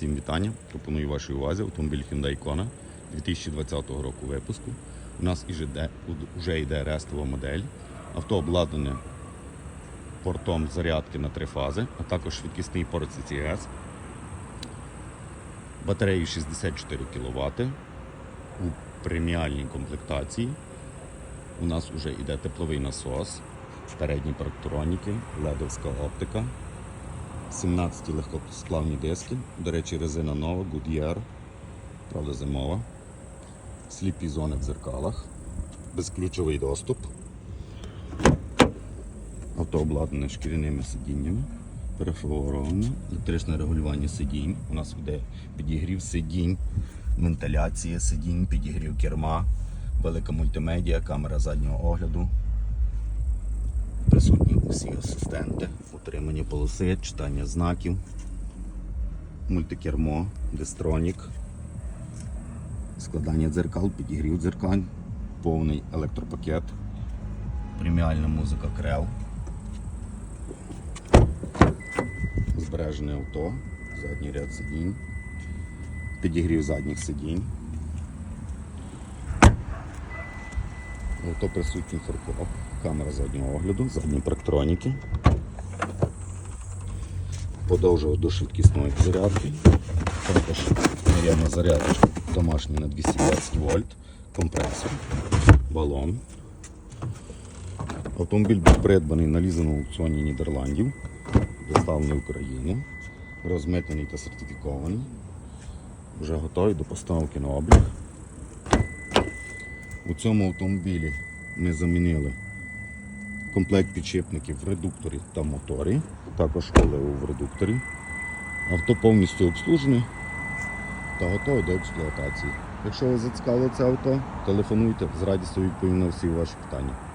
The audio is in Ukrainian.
Всім вітання. Пропоную вашій увазі автомобіль Hyundai Kona 2020 року випуску. У нас вже йде рестова модель. Авто обладнане портом зарядки на три фази, а також швидкісний порт CCS. Батареї 64 кВт у преміальній комплектації. У нас вже йде тепловий насос, передні парктроніки, ледовська оптика. 17 легкосплавні диски. До речі, резина нова, Goodyear, правда зимова. Сліпі зони в дзеркалах. Безключовий доступ. Авто обладнане шкіряними сидіннями. Перефлуороване, електричне регулювання сидінь. У нас йде підігрів сидінь, вентиляція сидінь, підігрів керма, велика мультимедіа, камера заднього огляду, Присутні усі асистенти, утримання полоси, читання знаків, мультикермо, дистронік, складання дзеркал, підігрів дзеркаль, повний електропакет, преміальна музика Крел, збережене авто, задній ряд сидінь, підігрів задніх сидінь. В присутній фаркоп, камера заднього огляду, задні парктроніки. Подовжував до швидкісної зарядки. Також наявна зарядочка домашня на 220 вольт, компресор, балон. Автомобіль був придбаний на лізаному аукціоні Нідерландів, доставлений в Україну, розмитнений та сертифікований. Вже готовий до поставки на облік. У цьому автомобілі ми замінили комплект підшипників в редукторі та моторі, також оливу в редукторі. Авто повністю обслужене та готове до експлуатації. Якщо ви зацікавили це авто, телефонуйте, з радістю відповім на всі ваші питання.